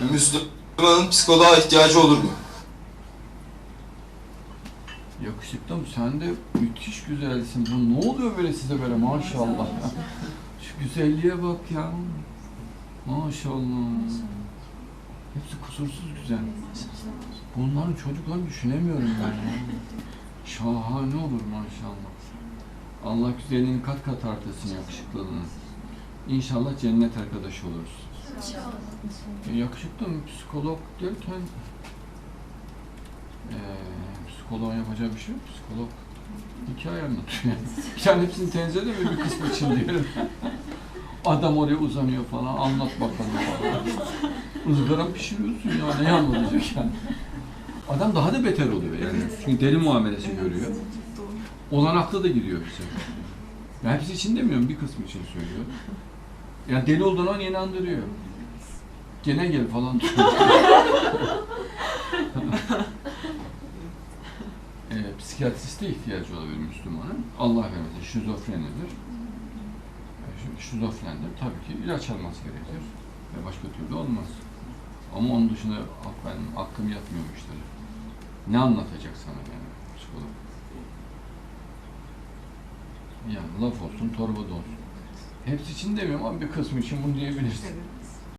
Müslümanın psikoloğa ihtiyacı olur mu? Yakışıklım sen de müthiş güzelsin. Bu ne oluyor böyle size böyle maşallah. Şu güzelliğe bak ya. Maşallah. Hepsi kusursuz güzel. Bunların çocuklarını düşünemiyorum ben. Şahane olur maşallah. Allah güzelliğini kat kat artırsın yakışıklılığını. İnşallah cennet arkadaşı oluruz. E, yakışıklı mı? Psikolog derken eee psikoloğun yapacağı bir şey yok. Psikolog hikaye anlatıyor. yani hepsini tenzih edemiyor bir kısmı için diyelim. Adam oraya uzanıyor falan, anlat bakalım falan. Izgara pişiriyorsun ya, ne anlatacak yani? Adam daha da beter oluyor yani. Çünkü deli muamelesi görüyor. Olanaklı da gidiyor bize. Ya hepsi için demiyorum, bir kısmı için söylüyorum. Yani deli olduğunu ona inandırıyor. Gene gel falan e, psikiyatriste ihtiyacı olabilir Müslümanın. Allah vermesin şizofrenidir. E, şi- Şizofrendir. Tabii ki ilaç alması gerekir. Ve başka türlü olmaz. Ama onun dışında "Ah, benim aklım yatmıyor bu işlere. Ne anlatacak sana yani psikolog? Yani laf olsun, torba da olsun. Hepsi için demiyorum ama bir kısmı için bunu diyebilirsin. Evet.